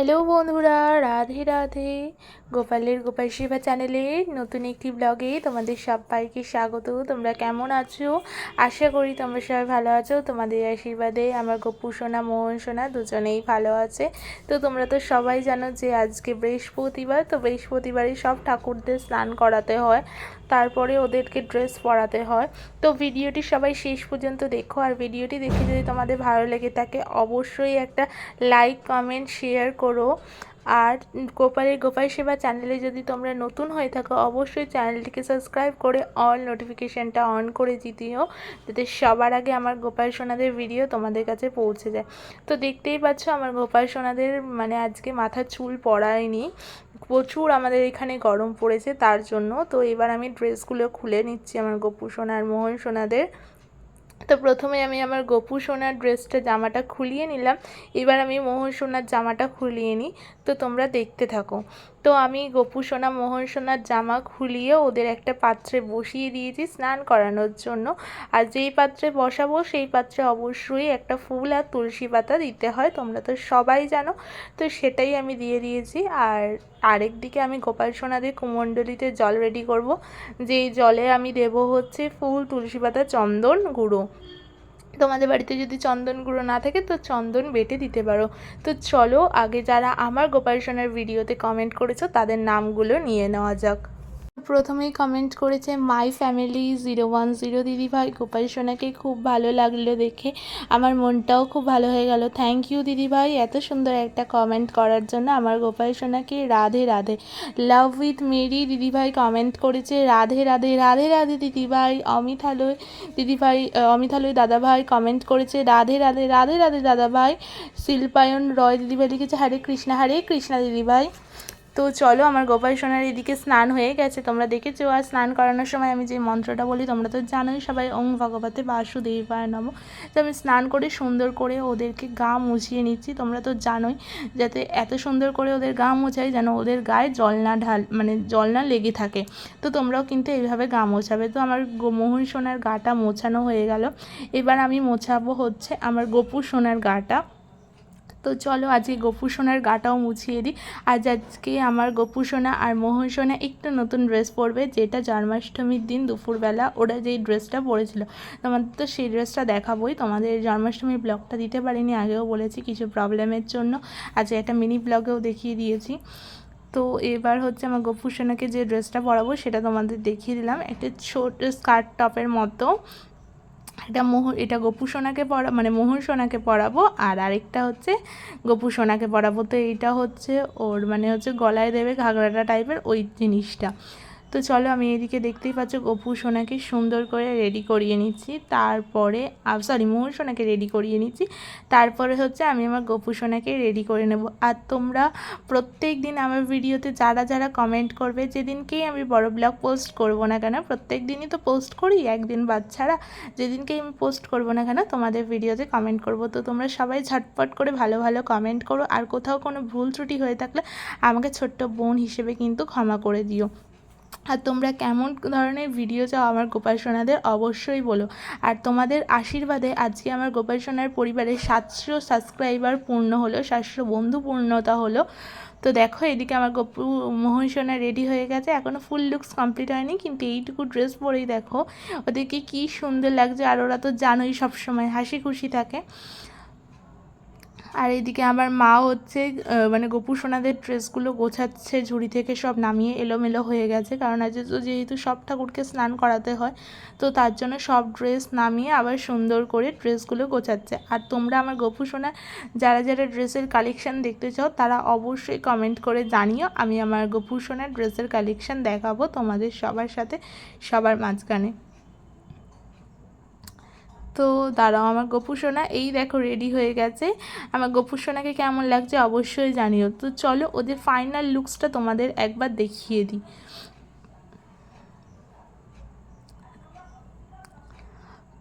Hello বন্ধুরা, রাধে রাধে। গোপালের গোপাল সেবা চ্যানেলের নতুন একটি ব্লগে তোমাদের সবাইকে স্বাগত। তোমরা কেমন আছো? আশা করি তোমরা সবাই ভালো আছো। তোমাদের আশীর্বাদে আমার গপু সোনা, মোহন, সোনা দুজনেই ভালো আছে। তো তোমরা তো সবাই জানো যে আজকে বৃহস্পতিবার, তো বৃহস্পতিবারই সব ঠাকুরদের স্নান করাতে হয়। তারপরে ওদেরকে ড্রেস পরাতে হয়। তো ভিডিওটি সবাই শেষ পর্যন্ত দেখো। আর ভিডিওটি দেখে যদি তোমাদের ভালো লেগে থাকে, অবশ্যই একটা লাইক, কমেন্ট, শেয়ার করো। আর গোপালের গোপাল সেবা চ্যানেলে যদি তোমরা নতুন হয়ে থাকো, অবশ্যই চ্যানেলটিকে সাবস্ক্রাইব করে অল নোটিফিকেশানটা অন করে দিও যাতে সবার আগে আমার গোপাল সোনাদের ভিডিও তোমাদের কাছে পৌঁছে যায়। তো দেখতেই পাচ্ছ আমার গোপাল সোনাদের মানে আজকে মাথার চুল পড়ায়নি, প্রচুর আমাদের এখানে গরম পড়েছে তার জন্য। তো এবার আমি ড্রেসগুলো খুলে নিচ্ছি আমার গোপু সোনার, মোহন সোনাদের। তো প্রথমে আমি আমার গপু সোনার ড্রেসটা, জামাটা খুলিয়ে নিলাম। এবার আমি মোহন সোনার জামাটা খুলিয়ে নিই। তো তোমরা দেখতে থাকো। তো আমি গপু সোনা, মোহন সোনার জামা খুলিয়ে ওদের একটা পাত্রে বসিয়ে দিয়েছি স্নান করানোর জন্য। আর যেই পাত্রে বসাবো, সেই পাত্রে অবশ্যই একটা ফুল আর তুলসী পাতা দিতে হয়। তোমরা তো সবাই জানো। তো সেটাই আমি দিয়ে দিয়েছি। আর আরেক দিকে আমি গোপাল সোনাদের কুমণ্ডলিতে জল রেডি করব। যেই জলে আমি দেব হচ্ছে ফুল, তুলসী পাতা, চন্দন, গুঁড়ো। তোমাদের বাড়িতে যদি চন্দন গুঁড়ো না থাকে, তো চন্দন বেটে দিতে পারো। তো চলো, আগে যারা আমার গোপাল সোনার ভিডিওতে কমেন্ট করেছ, তাদের নামগুলো নিয়ে নেওয়া যাক। প্রথমেই কমেন্ট করেছে my family zero one zero দিদিভাই গোপাল সোনাকে খুব ভালো লাগল দেখে। আমার মনটাও খুব ভালো হয়ে গেল। থ্যাংক ইউ দিদিভাই এত সুন্দর একটা কমেন্ট করার জন্য আমার গোপাল সোনাকে রাধে রাধে। লাভ উইথ মেরি দিদিভাই কমেন্ট করেছে, রাধে রাধে রাধে রাধে দিদিভাই অমিত আলোয় দিদিভাই অমিত আলোয় দাদাভাই কমেন্ট করেছে, রাধে রাধে রাধে রাধে দাদাভাই শিল্পায়ন রয় দিদিভাই লিখেছে, হরে কৃষ্ণা হরে কৃষ্ণা দিদিভাই তো চলো, আমার গোপাল সোনার এদিকে স্নান হয়ে গেছে, তোমরা দেখেছ? আর স্নান করানোর সময় আমি যে মন্ত্রটা বলি, তোমরা তো জানোই, সবাই ওং ভগবতে বাসুদেবায় নম। তো আমি স্নান করে সুন্দর করে ওদেরকে গা মুছিয়ে নিচ্ছি, তোমরা তো জানোই, যাতে এত সুন্দর করে ওদের গা মোছাই যেন ওদের গায়ে জল না ঢাল মানে জল না লেগে থাকে। তো তোমরাও কিন্তু এইভাবে গা মোছাবে। তো আমার মোহন সোনার গাটা মোছানো হয়ে গেল। এবার আমি মোছাবো হচ্ছে আমার গোপু সোনার গাটা। তো চলো আজকে গপু সোনার গাটাও মুছিয়ে দিই। আজ আজকে আমার গপু সোনা আর মোহন সোনা একটু নতুন ড্রেস পরবে, যেটা জন্মাষ্টমীর দিন দুপুরবেলা ওরা যেই ড্রেসটা পরেছিল। তোমাদের তো সেই ড্রেসটা দেখাবোই। তোমাদের জন্মাষ্টমীর ব্লগটা দিতে পারিনি, আগেও বলেছি কিছু প্রবলেমের জন্য। আজকে একটা মিনি ব্লগেও দেখিয়ে দিয়েছি। তো এবার হচ্ছে আমার গপু সোনাকে যে ড্রেসটা পরাবো সেটা তোমাদের দেখিয়ে দিলাম। একটা ছোট স্কার্ট টপের মতো। এটা মোহর এটা গোপু সোনাকে পড়া মানে মোহন সোনাকে পড়াবো, আর আরেকটা হচ্ছে গোপু সোনাকে পড়াবো। তো এইটা হচ্ছে ওর মানে হচ্ছে গলায় দেবে ঘাগড়াটা টাইপের ওই জিনিসটা। তো চলো আমি এদিকে দেখতেই পাচ্ছ গপু সোনাকে সুন্দর করে রেডি করিয়ে নিচ্ছি। তারপরে সরি মোহন সোনাকে রেডি করিয়ে নিচ্ছি। তারপরে হচ্ছে আমি আমার গপু সোনাকে রেডি করে নেব। আর তোমরা প্রত্যেক দিন আমার ভিডিওতে যারা যারা কমেন্ট করবে, যেদিনকেই আমি বড় ব্লগ পোস্ট করব না কেন, প্রত্যেক দিনই তো পোস্ট করি, একদিন বাদ ছাড়া। যেদিনকেই আমি পোস্ট করব না কেন, তোমাদের ভিডিওতে কমেন্ট করব। তো তোমরা সবাই ঝটপট করে ভালো ভালো কমেন্ট করো। আর কোথাও কোনো ভুল ত্রুটি হয়ে থাকলে আমাকে ছোট্ট বোন হিসেবে কিন্তু ক্ষমা করে দিও। আর তোমরা কেমন ধরনের ভিডিও চাও আমার গোপাল সোনাদের অবশ্যই বলো। আর তোমাদের আশীর্বাদে আজকে আমার গোপাল সোনার পরিবারের সাতশো সাবস্ক্রাইবার পূর্ণ হলো, সাতশো বন্ধু পূর্ণতা হলো। তো দেখো, এদিকে আমার গপু মোহন সোনা রেডি হয়ে গেছে। এখনও ফুল লুকস কমপ্লিট হয়নি, কিন্তু এইটুকু ড্রেস পরেই দেখো, ওদেরকে কী সুন্দর লাগছে। আর ওরা তো জানোই সবসময় হাসি খুশি থাকে। আর এদিকে আমার মা হচ্ছে মানে গোপু সোনাদের ড্রেসগুলো গোছাচ্ছে, ঝুড়ি থেকে সব নামিয়ে এলোমেলো হয়ে গেছে। কারণ আজ যেহেতু সব ঠাকুরকে স্নান করাতে হয়, তো তার জন্য সব ড্রেস নামিয়ে আবার সুন্দর করে ড্রেসগুলো গোছাচ্ছে। আর তোমরা আমার গোপু সোনার যারা যারা ড্রেসের কালেকশান দেখতে চাও, তারা অবশ্যই কমেন্ট করে জানিও। আমি আমার গোপু সোনার ড্রেসের কালেকশান দেখাবো তোমাদের সবার সাথে, সবার মাঝখানে। তো দাঁড়াও, আমার গপু সোনা, এই দেখো রেডি হয়ে গেছে। আমার গপু সোনাকে কেমন লাগছে অবশ্যই জানিও। তো চলো ওদের ফাইনাল লুকসটা তোমাদের একবার দেখিয়ে দিই।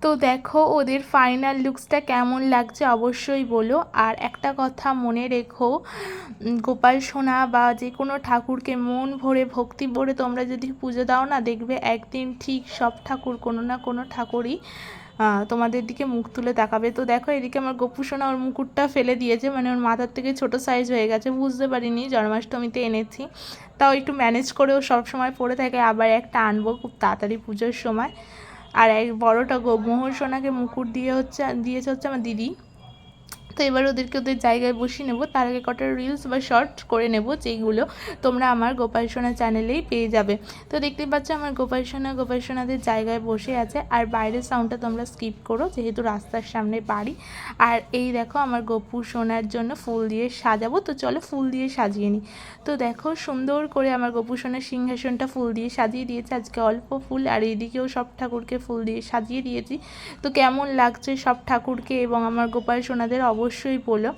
তো দেখো ওদের ফাইনাল লুকসটা কেমন লাগছে অবশ্যই বলো। আর একটা কথা মনে রেখো গোপাল সোনা বা যে কোনো ঠাকুরকে মন ভরে, ভক্তি ভরে তোমরা যদি পুজো দাও না, দেখবে একদিন ঠিক সব ঠাকুর কোনো না কোনো ঠাকুরই তোমাদের দিকে মুখ তুলে তাকাবে। তো দেখো, এদিকে আমার গপু সোনা ওর মুকুটটা ফেলে দিয়েছে মানে ওর মাথার থেকে ছোট সাইজ হয়ে গেছে, বুঝতে পারিনি, জন্মাষ্টমীতে এনেছি। তাও একটু ম্যানেজ করেও সব সময় পরে থাকে, আবার একটা আনব খুব তাড়াতাড়ি পুজোর সময়। আর এক বড়োটা গো মোহর সোনাকে মুকুট দিয়ে হচ্ছে, দিয়েছে হচ্ছে আমার দিদি। তো এবার ওদেরকে ওদের জায়গায় বসিয়ে নেব। তার আগে কটা রিলস বা শর্ট করে নেব, যেইগুলো তোমরা আমার গোপাল সোনা চ্যানেলেই পেয়ে যাবে। তো দেখতেই পাচ্ছ আমার গোপাল সোনা, গোপাল সোনাদের জায়গায় বসে আছে। আর বাইরের সাউন্ডটা তোমরা স্কিপ করো, যেহেতু রাস্তার সামনে বাড়ি। আর এই দেখো আমার গপু সোনার জন্য ফুল দিয়ে সাজাবো। তো চলো ফুল দিয়ে সাজিয়ে নিই। তো দেখো সুন্দর করে আমার গপু সোনার সিংহাসনটা ফুল দিয়ে সাজিয়ে দিয়েছে। আজকে অল্প ফুল, আর এইদিকেও সব ঠাকুরকে ফুল দিয়ে সাজিয়ে দিয়েছি। তো কেমন লাগছে সব ঠাকুরকে এবং আমার গোপাল সোনাদের অবশ্যই বলো।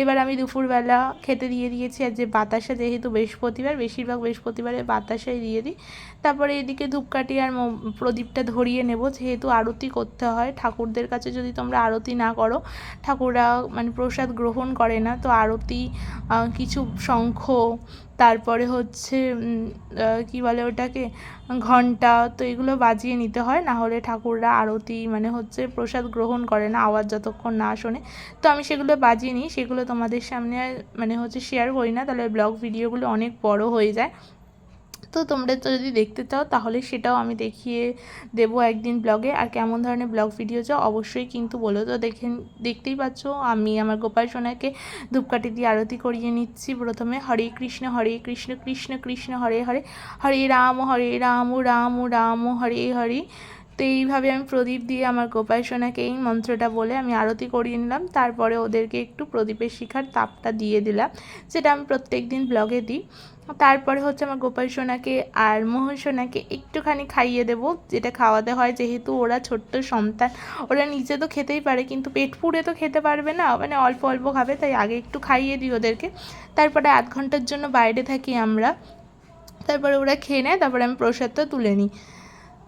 এবার আমি দুপুরবেলা খেতে দিয়ে দিয়েছি, আর যে বাতাসা যেহেতু বৃহস্পতিবার, বেশিরভাগ বৃহস্পতিবারে বাতাসাই দিয়ে দিই। তারপরে এদিকে ধূপকাঠি আর প্রদীপটা ধরিয়ে নেব, যেহেতু আরতি করতে হয়। ঠাকুরদের কাছে যদি তোমরা আরতি না করো, ঠাকুররা মানে প্রসাদ গ্রহণ করে না, তো আরতি কিছু শঙ্খ তারপরে হচ্ছে কি বলে ওটাকে, ঘণ্টা, তো এগুলো বাজিয়ে নিতে হয়। না হলে ঠাকুররা আরতি মানে হচ্ছে প্রসাদ গ্রহণ করে না, আওয়াজ যতক্ষণ না শোনে। তো আমি সেগুলো বাজিয়ে নিই। সেগুলো তোমাদের সামনে মানে হচ্ছে শেয়ার করি না। তাহলে ব্লগ ভিডিওগুলো অনেক বড় হয়ে যায়। তো তোমরা তো যদি দেখতে চাও, তাহলে সেটাও আমি দেখিয়ে দেব একদিন ব্লগে। আর কেমন ধরনের ব্লগ ভিডিও চাও, অবশ্যই কিন্তু বলো। তো দেখে দেখতেই পাচ্ছ, আমি আমার গোপাল সোনাকে ধূপকাঠি দিয়ে আরতি করিয়ে নিচ্ছি প্রথমে। হরে কৃষ্ণ হরে কৃষ্ণ কৃষ্ণ কৃষ্ণ, হরে হরে। হরে রাম হরে রাম রাম রাম, হরে হরে। তো এইভাবে আমি প্রদীপ দিয়ে আমার গোপাল সোনাকে এই মন্ত্রটা বলে আমি আরতি করিয়ে নিলাম। তারপরে ওদেরকে একটু প্রদীপের শিখার তাপটা দিয়ে দিলাম যেটা আমি প্রত্যেক দিন ব্লগে দিই। তারপরে হচ্ছে আমার গোপাল সোনাকে আর মোহন সোনাকে একটুখানি খাইয়ে দেবো, যেটা খাওয়াতে হয় যেহেতু ওরা ছোট্ট সন্তান। ওরা নিজে তো খেতেই পারে, কিন্তু পেট পুড়ে তো খেতে পারবে না মানে অল্প অল্প খাবে, তাই আগে একটু খাইয়ে দিই ওদেরকে। তারপরে আধ ঘণ্টার জন্য বাইরে থাকি আমরা। তারপরে ওরা খেয়ে নেয়, তারপরে আমি প্রসাদটা তুলে নিই।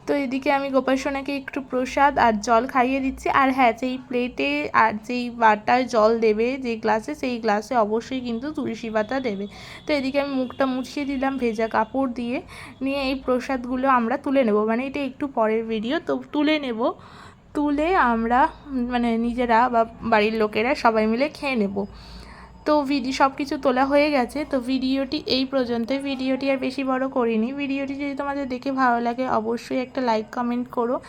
তো এদিকে আমি গোপাল সোনাকে একটু প্রসাদ আর জল খাইয়ে দিচ্ছি। আর হ্যাঁ যেই প্লেটে আর যেই বাটায় জল দেবে, যে গ্লাসে সেই গ্লাসে অবশ্যই কিন্তু তুলসী পাতা দেবে। তো এদিকে আমি মুখটা মুছিয়ে দিলাম ভেজা কাপড় দিয়ে। নিয়ে এই প্রসাদগুলো আমরা তুলে নেব। মানে এটা একটু পরের ভিডিও তো তুলে নেব। তুলে আমরা মানে নিজেরা বা বাড়ির লোকেরা সবাই মিলে খেয়ে নেব। তো ভিডিও সব কিছু তোলা হয়ে গেছে। তো ভিডিওটি, এই পর্যন্ত ভিডিওটি আর বেশি বড় করিনি। ভিডিওটি যদি তোমাদের দেখে ভালো লাগে, অবশ্যই একটা লাইক কমেন্ট করো।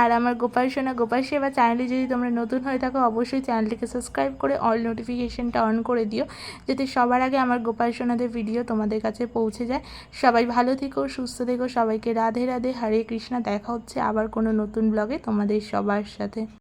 আর আমার গোপাল সোনা, গোপাল সেবা চ্যানেলে যদি তোমরা নতুন হয়ে থাকো, অবশ্যই চ্যানেলটিকে সাবস্ক্রাইব করে অল নোটিফিকেশনটা অন করে দিও। যাতে সবার আগে আমার গোপাল সোনাদের ভিডিও তোমাদের কাছে পৌঁছে যায়। সবাই ভালো থেকো, সুস্থ থেকো। সবাইকে রাধে রাধে। হরে কৃষ্ণা। দেখা হচ্ছে আবার কোনো নতুন ব্লগে তোমাদের সবার সাথে।